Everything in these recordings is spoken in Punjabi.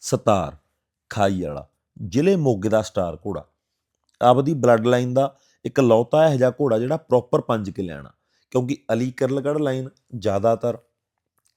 ਸਤਾਰ, ਖਾਈ ਵਾਲਾ, ਜ਼ਿਲ੍ਹੇ ਮੋਗੇ ਦਾ ਸਟਾਰ ਘੋੜਾ। ਆਪਦੀ ਬਲੱਡ ਲਾਈਨ ਦਾ ਇੱਕ ਲੌਤਾ ਇਹੋ ਜਿਹਾ ਘੋੜਾ ਜਿਹੜਾ ਪ੍ਰੋਪਰ ਪੰਜ ਕੇ ਲੈਣਾ ਕਿਉਂਕਿ ਅਲੀ ਕਿਰਲਗੜ੍ਹ ਲਾਈਨ ਜ਼ਿਆਦਾਤਰ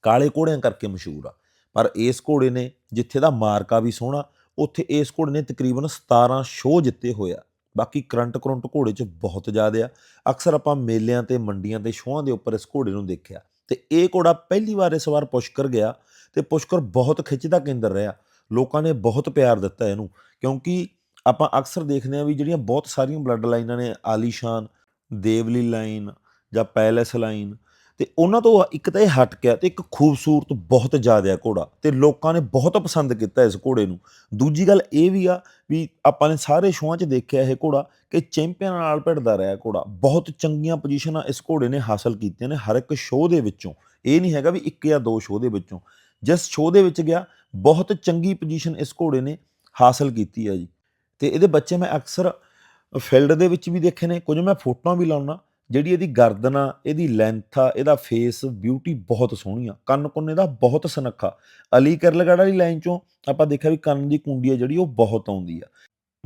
ਕਾਲੇ ਘੋੜਿਆਂ ਕਰਕੇ ਮਸ਼ਹੂਰ ਆ। ਪਰ ਇਸ ਘੋੜੇ ਨੇ ਜਿੱਥੇ ਦਾ ਮਾਰਕਾ ਵੀ ਸੋਹਣਾ, ਉੱਥੇ ਇਸ ਘੋੜੇ ਨੇ ਤਕਰੀਬਨ 17 ਸ਼ੋਅ ਜਿੱਤੇ ਹੋਇਆ ਬਾਕੀ ਕਰੰਟ ਕਰੰਟ ਘੋੜੇ 'ਚ ਬਹੁਤ ਜ਼ਿਆਦਾ ਆ। ਅਕਸਰ ਆਪਾਂ ਮੇਲਿਆਂ ਤੇ, ਮੰਡੀਆਂ ਤੇ, ਸ਼ੋਆਂ ਦੇ ਉੱਪਰ ਇਸ ਘੋੜੇ ਨੂੰ ਦੇਖਿਆ। ਤੇ ਇਹ ਘੋੜਾ ਪਹਿਲੀ ਵਾਰ ਇਸ ਵਾਰ ਪੁਸ਼ਕਰ ਗਿਆ ਤੇ ਪੁਸ਼ਕਰ ਬਹੁਤ ਖਿੱਚ ਦਾ ਕੇਂਦਰ ਰਿਹਾ। ਲੋਕਾਂ ਨੇ ਬਹੁਤ ਪਿਆਰ ਦਿੱਤਾ ਇਹਨੂੰ, ਕਿਉਂਕਿ ਆਪਾਂ ਅਕਸਰ ਦੇਖਦੇ ਆ ਵੀ ਜਿਹੜੀਆਂ ਬਹੁਤ ਸਾਰੀਆਂ ਬਲੱਡ ਲਾਈਨਾਂ ਨੇ ਆਲੀਸ਼ਾਨ ਦੇਵਲੀ ਲਾਈਨ ਜਾਂ ਪੈਲੇਸ ਲਾਈਨ, ਤੇ ਉਹਨਾਂ ਤੋਂ ਇੱਕ ਤਾਂ ਇਹ ਹਟ ਗਿਆ ਤੇ ਇੱਕ ਖੂਬਸੂਰਤ ਬਹੁਤ ਜ਼ਿਆਦਾ ਘੋੜਾ ਤੇ ਲੋਕਾਂ ਨੇ ਬਹੁਤ ਪਸੰਦ ਕੀਤਾ ਇਸ ਘੋੜੇ ਨੂੰ। ਦੂਜੀ ਗੱਲ ਇਹ ਵੀ ਆ ਵੀ ਆਪਾਂ ਨੇ ਸਾਰੇ ਸ਼ੋਆਂ 'ਚ ਦੇਖਿਆ ਇਹ ਘੋੜਾ ਕਿ ਚੈਂਪੀਅਨ ਨਾਲ ਭਿੜਦਾ ਰਿਹਾ ਘੋੜਾ। ਬਹੁਤ ਚੰਗੀਆਂ ਪੋਜੀਸ਼ਨਾਂ ਇਸ ਘੋੜੇ ਨੇ ਹਾਸਲ ਕੀਤੀਆਂ ਨੇ ਹਰ ਇੱਕ ਸ਼ੋਅ ਦੇ ਵਿੱਚੋਂ। ਇਹ ਨਹੀਂ ਹੈਗਾ ਵੀ ਇੱਕ ਜਾਂ ਦੋ ਸ਼ੋਅ ਦੇ ਵਿੱਚੋਂ। ਜਿਸ ਸ਼ੋਅ ਦੇ ਵਿੱਚ ਗਿਆ, ਬਹੁਤ ਚੰਗੀ ਪੋਜੀਸ਼ਨ ਇਸ ਘੋੜੇ ਨੇ ਹਾਸਲ ਕੀਤੀ ਹੈ ਜੀ। ਤੇ ਇਹਦੇ ਬੱਚੇ ਮੈਂ ਅਕਸਰ ਫੀਲਡ ਦੇ ਵਿੱਚ ਵੀ ਦੇਖੇ ਨੇ, ਕੁਝ ਮੈਂ ਫੋਟੋਆਂ ਵੀ ਲਾਉਣਾ ਜਿਹੜੀ ਇਹਦੀ ਗਰਦਨ ਆ, ਇਹਦੀ ਲੈਂਥ ਆ, ਇਹਦਾ ਫੇਸ ਬਿਊਟੀ ਬਹੁਤ ਸੋਹਣੀ ਆ। ਕੰਨ ਕੁੰਨ ਦਾ ਬਹੁਤ ਸੁਨੱਖਾ। ਅਲੀ ਕਰਲਗੜ ਵਾਲੀ ਲਾਈਨ ਚੋਂ ਆਪਾਂ ਦੇਖਿਆ ਵੀ ਕੰਨ ਦੀ ਕੁੰਡੀ ਆ ਜਿਹੜੀ, ਉਹ ਬਹੁਤ ਆਉਂਦੀ ਆ।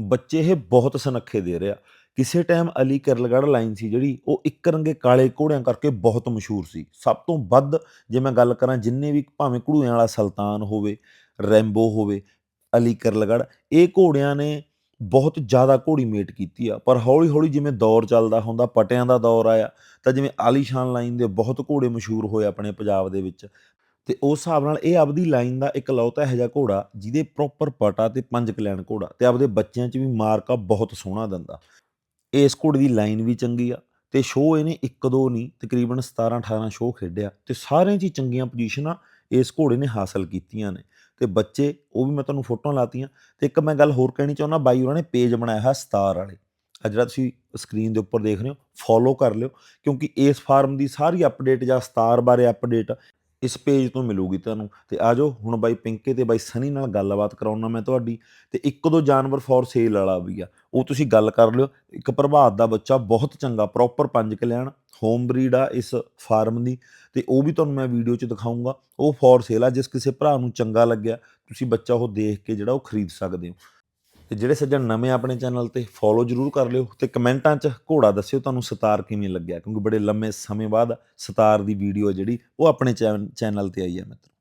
ਬੱਚੇ ਇਹ ਬਹੁਤ ਸੁਨੱਖੇ ਦੇ ਰਿਹਾ ਕਿਸੇ ਟਾਈਮ ਅਲੀ ਕਿਰਲਗੜ੍ਹ ਲਾਈਨ ਸੀ ਜਿਹੜੀ, ਉਹ ਇੱਕ ਰੰਗੇ ਕਾਲੇ ਘੋੜਿਆਂ ਕਰਕੇ ਬਹੁਤ ਮਸ਼ਹੂਰ ਸੀ। ਸਭ ਤੋਂ ਵੱਧ ਜੇ ਮੈਂ ਗੱਲ ਕਰਾਂ ਜਿੰਨੇ ਵੀ ਭਾਵੇਂ ਘੜੂਆਂ ਵਾਲਾ ਸੁਲਤਾਨ ਹੋਵੇ, ਰੈਂਬੋ ਹੋਵੇ, ਅਲੀ ਕਿਰਲਗੜ੍ਹ, ਇਹ ਘੋੜਿਆਂ ਨੇ ਬਹੁਤ ਜ਼ਿਆਦਾ ਘੋੜੀ ਮੇਟ ਕੀਤੀ ਆ। ਪਰ ਹੌਲੀ ਹੌਲੀ ਜਿਵੇਂ ਦੌਰ ਚੱਲਦਾ ਹੁੰਦਾ, ਪਟਿਆਂ ਦਾ ਦੌਰ ਆਇਆ, ਤਾਂ ਜਿਵੇਂ ਆਲੀਸ਼ਾਨ ਲਾਈਨ ਦੇ ਬਹੁਤ ਘੋੜੇ ਮਸ਼ਹੂਰ ਹੋਏ ਆਪਣੇ ਪੰਜਾਬ ਦੇ ਵਿੱਚ। ਤੇ ਉਸ ਹਿਸਾਬ ਨਾਲ ਇਹ ਆਪਦੀ ਲਾਈਨ ਦਾ ਇੱਕ ਲੌਤਾ ਇਹੋ ਜਿਹਾ ਘੋੜਾ, ਜਿਹਦੇ ਪ੍ਰੋਪਰ ਪਟਾ ਤੇ ਪੰਜ ਕਲੈਣ ਘੋੜਾ, ਤੇ ਆਪਦੇ ਬੱਚਿਆਂ 'ਚ ਵੀ ਮਾਰਕਾ ਬਹੁਤ ਸੋਹਣਾ ਦਿੰਦਾ। ਇਸ ਘੋੜੇ ਦੀ ਲਾਈਨ ਵੀ ਚੰਗੀ ਆ ਤੇ ਸ਼ੋਅ ਇਹਨੇ ਇੱਕ ਦੋ ਨਹੀਂ, ਤਕਰੀਬਨ 17 18 ਸ਼ੋਅ ਖੇਡਿਆ ਤੇ ਸਾਰਿਆਂ 'ਚ ਹੀ ਚੰਗੀਆਂ ਪੋਜੀਸ਼ਨਾਂ ਇਸ ਘੋੜੇ ਨੇ ਹਾਸਲ ਕੀਤੀਆਂ ਨੇ। ਤੇ ਬੱਚੇ, ਉਹ ਵੀ ਮੈਂ ਤੁਹਾਨੂੰ ਫੋਟੋਆਂ ਲਾਤੀਆਂ ਤੇ ਇੱਕ ਮੈਂ ਗੱਲ ਹੋਰ ਕਹਿਣੀ ਚਾਹੁੰਦਾ ਬਾਈ ਉਹਨਾਂ ਨੇ ਪੇਜ ਬਣਾਇਆ ਹੈ ਸਟਾਰ ਵਾਲੇ। ਆ ਜਿਹੜਾ ਤੁਸੀਂ ਸਕਰੀਨ ਦੇ ਉੱਪਰ ਦੇਖ ਰਹੇ ਹੋ ਫੋਲੋ ਕਰ ਲਿਓ ਕਿਉਂਕਿ ਇਸ ਫਾਰਮ ਦੀ ਸਾਰੀ ਅਪਡੇਟ ਜਾਂ ਸਟਾਰ ਬਾਰੇ ਅਪਡੇਟ ਇਸ ਪੇਜ ਤੋਂ ਮਿਲੂਗੀ ਤੁਹਾਨੂੰ। ਤੇ ਆਜੋ ਹੁਣ ਬਾਈ ਪਿੰਕੇ ਤੇ ਬਾਈ ਸਨੀ ਨਾਲ ਗੱਲਬਾਤ ਕਰਾਉਣਾ ਮੈਂ ਤੁਹਾਡੀ। ਤੇ ਇੱਕ ਦੋ ਜਾਨਵਰ ਫੋਰ ਸੇਲ ਵਾਲਾ ਵੀ ਆ। ਉਹ ਤੁਸੀਂ ਗੱਲ ਕਰ ਲਿਓ। ਇੱਕ ਪ੍ਰਭਾਤ ਦਾ ਬੱਚਾ ਬਹੁਤ ਚੰਗਾ ਪ੍ਰੋਪਰ ਪੰਜ ਕਲਿਆਣ ਹੋਮ ਬਰੀਡ ਆ ਇਸ ਫਾਰਮ ਦੀ। ਤੇ ਉਹ ਵੀ ਤੁਹਾਨੂੰ ਮੈਂ ਵੀਡੀਓ 'ਚ ਦਿਖਾਉਂਗਾ ਉਹ ਫੋਰ ਸੇਲ ਆ, ਜਿਸ ਕਿਸੇ ਭਰਾ ਨੂੰ ਚੰਗਾ ਲੱਗਿਆ, ਤੁਸੀਂ ਬੱਚਾ ਉਹ ਦੇਖ ਕੇ ਜਿਹੜਾ ਉਹ ਖਰੀਦ ਸਕਦੇ ਹੋ। ਤੇ ਜਿਹੜੇ ਸੱਜਣ ਨਵੇਂ ਆਪਣੇ ਚੈਨਲ ਤੇ ਫੋਲੋ ਜਰੂਰ ਕਰ ਲਿਓ ਤੇ ਕਮੈਂਟਾਂ 'ਚ ਘੋੜਾ ਦੱਸਿਓ ਤੁਹਾਨੂੰ ਸਤਾਰ ਕਿਵੇਂ ਲੱਗਿਆ ਕਿਉਂਕਿ ਬੜੇ ਲੰਮੇ ਸਮੇਂ ਬਾਅਦ ਸਤਾਰ ਦੀ ਵੀਡੀਓ ਜਿਹੜੀ ਉਹ ਆਪਣੇ ਚੈਨਲ ਤੇ ਆਈ ਹੈ ਮਿੱਤਰੋ।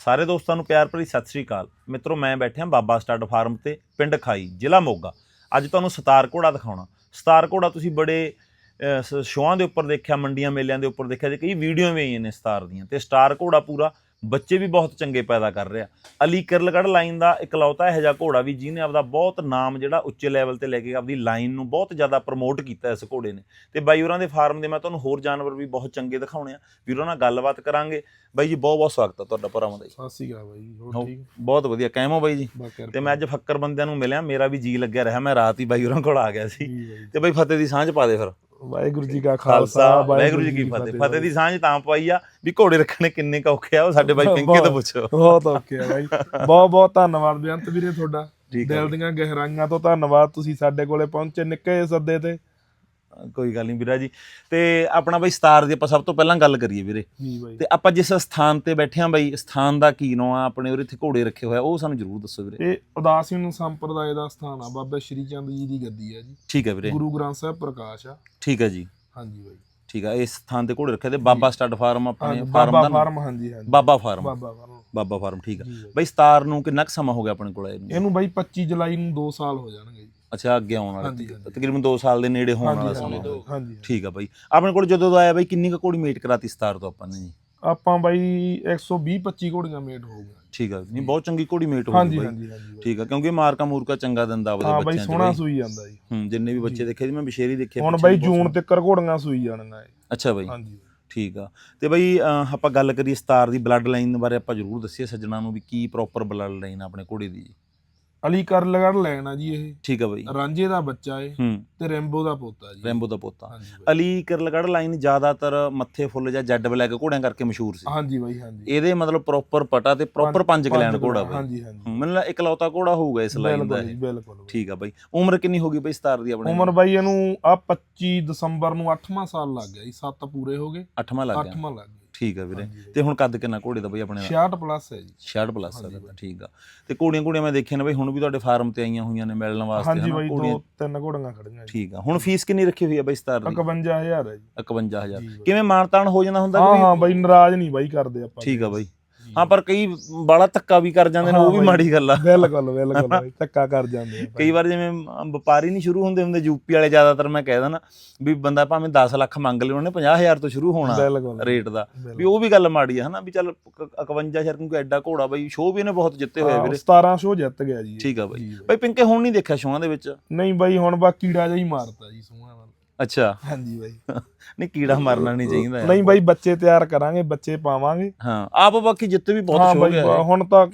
ਸਾਰੇ ਦੋਸਤਾਂ ਨੂੰ ਪਿਆਰ ਭਰੀ ਸਤਿ ਸ੍ਰੀ ਅਕਾਲ। ਮਿੱਤਰੋ ਮੈਂ ਬੈਠਿਆ ਬਾਬਾ ਸਟੱਡ ਫਾਰਮ ਤੇ ਪਿੰਡ ਖਾਈ ਜ਼ਿਲ੍ਹਾ ਮੋਗਾ। ਅੱਜ ਤੁਹਾਨੂੰ ਸਤਾਰ ਘੋੜਾ ਦਿਖਾਉਣਾ। ਸਤਾਰ ਘੋੜਾ ਤੁਸੀਂ ਬੜੇ ਅਹ, ਸ਼ੋਆਂ ਦੇ ਉੱਪਰ ਦੇਖਿਆ ਮੰਡੀਆਂ ਮੇਲਿਆਂ ਦੇ ਉੱਪਰ ਦੇਖਿਆ ਤੇ ਕਈ ਵੀਡੀਓ ਵੀ ਆਈਆਂ ਨੇ ਸਤਾਰ ਦੀਆਂ ਤੇ ਸਟਾਰ ਘੋੜਾ ਪੂਰਾ ਬੱਚੇ ਵੀ ਬਹੁਤ ਚੰਗੇ ਪੈਦਾ ਕਰ ਰਿਹਾ ਅਲੀ ਕਿਰਲਗੜ ਲਾਈਨ ਦਾ ਇਕਲੌਤਾ ਇਹੋ ਜਿਹਾ ਘੋੜਾ ਵੀ ਜਿਹਨੇ ਆਪਦਾ ਬਹੁਤ ਨਾਮ ਜਿਹੜਾ ਉੱਚੇ ਲੈਵਲ ਤੇ ਲੈ ਕੇ ਆਪਦੀ ਲਾਈਨ ਨੂੰ ਬਹੁਤ ਜ਼ਿਆਦਾ ਪ੍ਰਮੋਟ ਕੀਤਾ ਇਸ ਘੋੜੇ ਨੇ। ਤੇ ਬਾਈ ਹੋਰਾਂ ਦੇ ਫਾਰਮ ਦੇ ਮੈਂ ਤੁਹਾਨੂੰ ਹੋਰ ਜਾਨਵਰ ਵੀ ਬਹੁਤ ਚੰਗੇ ਦਿਖਾਉਣੇ ਆ। ਵੀਰਾਂ ਨਾਲ ਗੱਲਬਾਤ ਕਰਾਂਗੇ। ਬਾਈ ਜੀ ਬਹੁਤ ਬਹੁਤ ਸਵਾਗਤ ਆ ਤੁਹਾਡਾ ਭਰਾਵਾਂ ਦਾ ਜੀ। ਸਤਿ ਸ਼੍ਰੀ ਅਕਾਲ ਬਾਈ ਹੋ- ਹੋਰ ਠੀਕ? ਬਹੁਤ ਵਧੀਆ। ਕਾਇਮ ਹੋ ਬਾਈ ਜੀ? ਤੇ ਮੈਂ ਅੱਜ ਫੱਕਰ ਬੰਦਿਆਂ ਨੂੰ ਮਿਲਿਆ ਮੇਰਾ ਵੀ ਜੀ ਲੱਗਿਆ ਰਿਹਾ। ਮੈਂ ਰਾਤ ਹੀ ਬਾਈ ਹੋਰਾਂ ਕੋਲ ਆ ਗਿਆ ਸੀ। ਤੇ ਬਾਈ ਫਤਿਹ ਦੀ ਸਾਂਝ ਪਾ ਦੇ ਫਿਰ। ਵਾਹਿਗੁਰੂ ਜੀ ਕਾ ਖਾਲਸਾ ਵਾਹਿਗੁਰੂ ਜੀ ਕੀ ਫਤਿਹ। ਫਤਿਹ ਦੀ ਸਾਂਝ ਤਾਂ ਪਾਈ ਆ। ਵੀ ਘੋੜੇ ਰੱਖਣੇ ਕਿੰਨੇ ਕੁ ਔਖੇ ਆ। ਉਹ ਸਾਡੇ ਬਾਈ ਪਿੰਕੇ ਤੋਂ ਪੁੱਛੋ। ਬਹੁਤ ਔਖੇ ਆ ਬਾਈ। ਬਹੁਤ ਬਹੁਤ ਧੰਨਵਾਦ ਬੇਅੰਤ ਵੀਰੇ ਤੁਹਾਡਾ। ਦਿਲ ਦੀਆਂ ਗਹਿਰਾਈਆਂ ਤੋਂ ਧੰਨਵਾਦ। ਤੁਸੀਂ ਸਾਡੇ ਕੋਲੇ ਪਹੁੰਚੇ ਨਿੱਕੇ ਸੱਦੇ ਤੇ। ਕੋਈ ਗੱਲ ਨਹੀਂ ਵੀਰਾ ਜੀ। ਤੇ ਆਪਣਾ ਬਾਈ ਸਤਾਰ ਦੀ ਆਪਾਂ ਸਭ ਤੋਂ ਪਹਿਲਾਂ ਗੱਲ ਕਰੀਏ ਵੀਰੇ। ਜੀ ਬਾਈ। ਤੇ ਆਪਾਂ ਜਿਸ ਸਥਾਨ ਤੇ ਬੈਠੇ ਆ ਬਾਈ ਸਥਾਨ ਦਾ ਕੀ ਨਾਮ ਆ ਆਪਣੇ ਉਰੇ ਇੱਥੇ ਘੋੜੇ ਰੱਖੇ ਹੋਇਆ ਉਹ ਸਾਨੂੰ ਜ਼ਰੂਰ ਦੱਸੋ ਵੀਰੇ। ਇਹ ਉਦਾਸੀਨ ਸੰਪਰਦਾਇ ਦਾ ਸਥਾਨ ਆ ਬਾਬਾ ਸ਼੍ਰੀ ਚੰਦ ਜੀ ਦੀ ਗੱਦੀ ਆ ਜੀ। ਠੀਕ ਹੈ ਵੀਰੇ। ਗੁਰੂ ਗ੍ਰੰਥ ਸਾਹਿਬ ਪ੍ਰਕਾਸ਼ ਆ। ਠੀਕ ਹੈ ਜੀ। ਹਾਂਜੀ ਬਾਈ। ਠੀਕ ਹੈ ਇਸ ਸਥਾਨ ਤੇ ਘੋੜੇ ਰੱਖੇ ਤੇ ਬਾਬਾ ਸਟੱਡ ਫਾਰਮ ਆਪਣੇ ਫਾਰਮ ਬਾਬਾ ਦਾ ਨਾਮ? ਫਾਰਮ ਹਾਂਜੀ ਹਾਂਜੀ। Baba farm. Baba farm. Baba farm ਠੀਕ ਬਾਈ। ਬਾਈ ਸਤਾਰ ਨੂੰ ਕਿੰਨਾ ਕੁ ਸਮਾਂ ਹੋ ਗਿਆ ਆਪਣੇ ਕੋਲ ਇਹਨੂੰ ਇਹਨੂੰ ਬਾਈ 25 ਜੁਲਾਈ ਨੂੰ 2 ਸਾਲ ਹੋ ਜਾਣਗੇ ਜੀ। ਅੱਛਾ ਅੱਗੇ ਆਉਣ ਵਾਲਾ ਹਾਂਜੀ, ਹਾਂਜੀ। ਤਕਰੀਬਨ 2 ਸਾਲ ਦੇ ਨੇੜੇ ਹੋਣ ਵਾਲਾ ਹਾਂਜੀ। ਸਮਾਂ ਹਾਂਜੀ, ਹਾਂਜੀ। ਠੀਕ ਆ ਬਾਈ। ਆਪਣੇ ਕੋਲ ਜਦੋਂ ਦਾ ਆਇਆ ਬਾਈ ਕਿੰਨੀ ਕੁ ਘੋੜੀ ਮੇਟ ਕਰਾਤੀ ਸਤਾਰ ਤੋਂ ਆਪਾਂ ਨੇ ਜੀ? ਆਪਾਂ ਬਾਈ 120 25 ਘੋੜੀਆਂ ਮੇਟ ਹੋ ਗਈਆਂ। ਠੀਕ ਆ ਨਹੀਂ ਬਹੁਤ ਚੰਗੀ ਘੋੜੀ ਮੇਟ ਹੋ ਗਈ ਹਾਂਜੀ ਬਾਈ। ਹਾਂਜੀ ਹਾਂਜੀ ਬਾਈ। ਠੀਕ ਆ ਕਿਉਂਕਿ ਮਾਰਕਾ ਮੂਰਕਾ ਚੰਗਾ ਦਿੰਦਾ ਆਪਦੇ ਹਾਂ ਬਾਈ ਬੱਚਿਆਂ ਚ ਸੋਹਣਾ ਬਾਈ। ਸੂਈ ਜਾਂਦਾ ਜੀ। ਹੂੰ ਜਿੰਨੇ ਵੀ ਬੱਚੇ ਦੇਖੇ ਜੀ ਮੈਂ ਬਸ਼ੇਰੀ ਦੇਖੇ ਹੁਣ ਬਾਈ ਜੂਨ ਤੱਕ ਘੋੜੀਆਂ ਸੂਈ ਜਾਣੀਆਂ। ਅੱਛਾ ਬਾਈ। ਹਾਂਜੀ। ਠੀਕ ਆ ਤੇ ਬਾਈ ਅਹ, ਆਪਾਂ ਗੱਲ ਕਰੀਏ ਸਤਾਰ ਦੀ ਬਲੱਡ ਲਾਈਨ ਬਾਰੇ ਆਪਾਂ ਜ਼ਰੂਰ ਦੱਸੀਏ ਸੱਜਣਾ ਨੂੰ ਵੀ ਕੀ ਪ੍ਰੋਪਰ ਬਲੱਡ ਲਾਈਨ ਆਪਣੇ ਘੋੜੇ ਦੀ ਜੀ। ਅਲੀ ਕਰਲਗੜ ਲੈਣਾ ਜੀ ਇਹ। ਠੀਕ ਆ ਬਾਈ। ਰਾਂਝੇ ਦਾ ਬੱਚਾ ਏ ਹੂੰ। ਤੇ ਰੈਂਬੋ ਦਾ ਪੋਤਾ ਜੀ। ਰੈਂਬੋ ਦਾ ਪੋਤਾ। ਹਾਂਜੀ ਬਾਈ। ਅਲੀ ਕਿਰਲਗੜ ਲਾਈਨ ਜ਼ਿਆਦਾਤਰ ਮੱਥੇ ਫੁੱਲ ਜਾਂ ਜੈਡ ਬਲੈਕ ਘੋੜਿਆਂ ਕਰਕੇ ਮਸ਼ਹੂਰ ਸੀ। ਹਾਂਜੀ ਬਾਈ ਹਾਂਜੀ। ਇਹਦੇ ਮਤਲਬ ਪ੍ਰੋਪਰ ਪਟਾ ਤੇ ਪ੍ਰੋਪਰ ਪੰਜ ਕਲਿਆਣ ਘੋੜਾ ਬਾਈ। ਹਾਂਜੀ ਹਾਂਜੀ। ਹੂੰ, ਮੈਨੂੰ ਲੱਗਾ ਇਕਲੌਤਾ ਘੋੜਾ ਹੋਊਗਾ ਇਸ ਲਾਈਨ ਦਾ ਬਿਲਕੁਲ ਜੀ ਇਹ। ਬਿਲਕੁਲ ਬਾਈ। ਠੀਕ ਆ ਬਾਈ। ਉਮਰ ਕਿੰਨੀ ਹੋ ਗਈ ਬਾਈ ਸਤਾਰ ਦੀ ਆਪਣੇ? ਉਮਰ ਬਾਈ ਇਹਨੂੰ ਆ 25 ਦਸੰਬਰ ਨੂੰ 8ਵਾਂ ਸਾਲ ਲੱਗ ਗਿਆ ਜੀ 7 ਪੂਰੇ ਹੋ ਗਏ। 8ਵਾਂ ਲੱਗ ਗਿਆ। 8ਵਾਂ ਲੱਗ ਠੀਕ ਆ ਵੀਰੇ। ਹਾਂਜੀ। ਤੇ ਹੁਣ ਕੱਦ ਕਿੰਨਾ ਘੋੜੇ ਦਾ ਬਈ ਆਪਣੇ ਦਾ 66 ਪਲੱਸ ਹੈ ਜੀ। 66 ਪਲੱਸ ਹਾਂਜੀ ਬਾਈ। ਠੀਕ ਆ। ਤੇ ਘੋੜੀਆਂ ਘੋੜੀਆਂ ਮੈਂ ਦੇਖੀਆਂ ਨੇ ਬਈ ਹੁਣ ਵੀ ਤੁਹਾਡੇ ਫਾਰਮ ਤੇ ਆਈਆਂ ਹੋਈਆਂ ਨੇ ਮਿਲਣ ਵਾਸਤੇ ਹਾਂਜੀ ਹਨਾ? ਬਾਈ ਦੋ ਤਿੰਨ ਘੋੜੀਆਂ ਖੜੀਆਂ ਜੀ। ਠੀਕ ਆ। ਹੁਣ ਫੀਸ ਕਿੰਨੀ ਰੱਖੀ ਹੋਈ ਆ ਬਈ ਸਤਾਰ ਦੀ? 51000 ਹੈ ਜੀ। 51000 ਜੀ ਬਾਈ। ਕਿਵੇਂ ਮਾਨਤਾਨ ਹੋ ਜਾਂਦਾ ਹੁੰਦਾ ਹਾਂ ਕਿ ਹਾਂ ਬਾਈ ਨਾਰਾਜ਼ ਨਹੀਂ ਬਾਈ ਕਰਦੇ ਆਪਾਂ ਠੀਕ ਆ ਬਾਈ। ਹਾਂ ਪਰ ਕਈ ਬਾਲਾ ਧੱਕਾ ਵੀ ਕਰ ਜਾਂਦੇ ਨੇ ਉਹ ਵੀ। ਮਾੜੀ ਗੱਲ ਆ। ਬਿਲਕੁਲ ਬਿਲਕੁਲ ਬਾਈ ਧੱਕਾ ਕਰ ਜਾਂਦੇ ਆ ਕਈ ਵਾਰ ਜਿਵੇਂ ਵਪਾਰੀ ਨਹੀਂ ਸ਼ੁਰੂ ਹੁੰਦੇ ਹੁੰਦੇ ਯੂਪੀ ਵਾਲੇ ਜ਼ਿਆਦਾਤਰ ਮੈਂ ਕਹਿ ਦਣਾ ਵੀ ਬੰਦਾ ਭਾਵੇਂ 10 ਲੱਖ ਮੰਗ ਲੇ ਉਹਨੇ 50000 ਤੋਂ ਸ਼ੁਰੂ ਹੋਣਾ ਰੇਟ ਦਾ। ਵੀ ਉਹ ਵੀ ਗੱਲ ਮਾੜੀ ਆ ਹਨਾ ਵੀ ਚੱਲ 51000 ਕਿਉਂਕਿ ਐਡਾ ਘੋੜਾ ਬਾਈ ਸ਼ੋਅ ਵੀ ਇਹਨੇ ਬਹੁਤ ਜਿੱਤੇ ਹੋਏ ਵੀਰੇ। 17 ਸ਼ੋ ਜਿੱਤ ਗਿਆ ਜੀ। ਠੀਕ ਆ ਬਾਈ। ਬਾਈ ਪਿੰਕੇ ਹੁਣ ਨਹੀਂ ਦੇਖਿਆ ਸ਼ੋਆਂ ਦੇ ਵਿੱਚ? ਨਹੀਂ ਬਾਈ ਹੁਣ ਬਾ ਕੀੜਾ ਜਿਹਾ ਹੀ ਮਾਰਤਾ ਜੀ ਸੂਹਾਂ ਨਾਲ ਅੱਛਾ। ਹਾਂਜੀ ਬਾਈ। ਨਹੀਂ ਕੀੜਾ ਮਾਰਨਾ ਨਹੀਂ ਚਾਹੀਦਾ ਯਾਰ। ਨਹੀਂ ਬਾਈ ਬੱਚੇ ਤਿਆਰ ਕਰਾਂਗੇ ਬੱਚੇ ਪਾਵਾਂਗੇ। ਹਾਂ ਆਪ ਬਾਕੀ ਜਿੱਤੇ ਵੀ ਬਹੁਤ ਹਾਂ ਬਾਈ ਬਾ- ਹੁਣ ਤਾਂ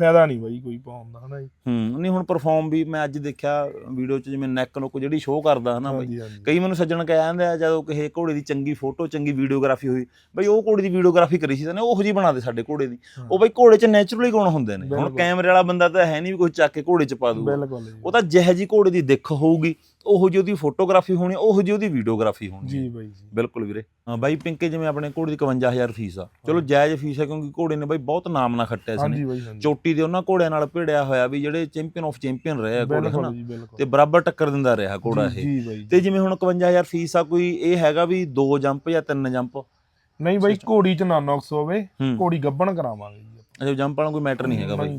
ਫਾਇਦਾ ਨਹੀਂ ਬਾਈ ਕੋਈ ਪਾਉਣ ਦਾ ਹਨਾ ਜੀ। ਹੂੰ ਨਹੀਂ ਹੁਣ ਪਰਫਾਰਮ ਵੀ ਮੈਂ ਅੱਜ ਦੇਖਿਆ ਵੀਡੀਓ 'ਚ ਜਿਵੇਂ ਨੈਕ ਨੂੰ ਜਿਹੜੀ ਸ਼ੋਅ ਕਰਦਾ ਹਨਾ ਬਾਈ। ਹਾਂਜੀ ਹਾਂਜੀ। ਕਈ ਮੈਨੂੰ ਸੱਜਣ ਕਹਿ ਜਾਂਦੇ ਆ ਜਦੋਂ ਕਿਸੇ ਘੋੜੇ ਦੀ ਚੰਗੀ ਫੋਟੋ ਚੰਗੀ ਵੀਡੀਓਗ੍ਰਾਫੀ ਹੋਈ ਬਈ ਉਹ ਘੋੜੇ ਦੀ ਵੀਡੀਓਗ੍ਰਾਫੀ ਕਰੀ ਸੀ ਤਾਂ ਨੇ ਉਹੋ ਜੀ ਬਣਾ ਦੇ ਸਾਡੇ ਘੋੜੇ ਦੀ। ਹਾਂ। ਉਹ ਬਈ ਘੋੜੇ 'ਚ ਨੇਚਰਲੀ ਗੁਣ ਹੁੰਦੇ ਨੇ? ਹੁਣ ਬਿਲਕੁਲ। ਕੈਮਰੇ ਵਾਲਾ ਬੰਦਾ ਤਾਂ ਹੈ ਨਹੀਂ ਵੀ ਕੋਈ ਚੱਕ ਕੇ ਘੋੜੇ 'ਚ ਪਾ ਦੂਗਾ ਬਿਲਕੁਲ ਜੀ। ਉਹ ਤਾਂ ਜਿਹੋ ਜੀ ਘੋੜੇ ਦੀ ਦਿੱਖ ਹੋਊਗੀ। ਉਹੋ ਜੀ ਉਹਦੀ ਫੋਟੋਗ੍ਰਾਫੀ ਹੋਣੀ ਉਹੋ ਜੀ ਉਹਦੀ ਵੀਡੀਓਗ੍ਰਾਫੀ ਹੋਣੀ ਜੀ ਬਾਈ ਜੀ। ਬਿਲਕੁਲ ਵੀਰੇ। ਹਾਂ ਬਾਈ ਪਿੰਕੇ ਜਿਵੇਂ ਆਪਣੇ ਘੋੜੇ ਦੀ 51000 ਫੀਸ ਆ। ਚਲੋ ਜਾਇਜ਼ ਫੀਸ ਹੈ ਕਿਉਂਕਿ ਘੋੜੇ ਨੇ ਬਾਈ ਬਹੁਤ ਨਾਮ ਨਾ ਖੱਟਿਆ ਸੀ ਹਾਂਜੀ ਚੋਟੀ ਦੇ ਉਹਨਾਂ ਘੋੜਿਆਂ ਨਾਲ ਭਿੜਿਆ ਹੋਇਆ ਵੀ ਜਿਹੜੇ ਚੈਂਪੀਅਨ ਆਫ ਚੈਂਪੀਅਨ ਰਹੇ ਆ ਘੋੜੇ ਹਨਾ? ਤੇ ਬਰਾਬਰ ਟੱਕਰ ਦਿੰਦਾ ਰਿਹਾ ਘੋੜਾ ਇਹ। ਤੇ ਜਿਵੇਂ ਹੁਣ 51000 ਫੀਸ ਆ ਕੋਈ ਇਹ ਹੈਗਾ ਵੀ ਦੋ ਜੰਪ ਜਾਂ ਤਿੰਨ ਜੰਪ? ਨਹੀਂ ਬਾਈ ਘੋੜੀ ਚ ਨਾ ਨੁਕਸ ਹੋਵੇ ਘੋੜੀ ਗੱਬਣ ਕਰਾਵਾਂਗੇ। ਅੱਛਾ ਜੰਪ ਵਾਲਾ ਕੋਈ ਮੈਟਰ ਨਹੀਂ ਹੈਗਾ ਬਾਈ।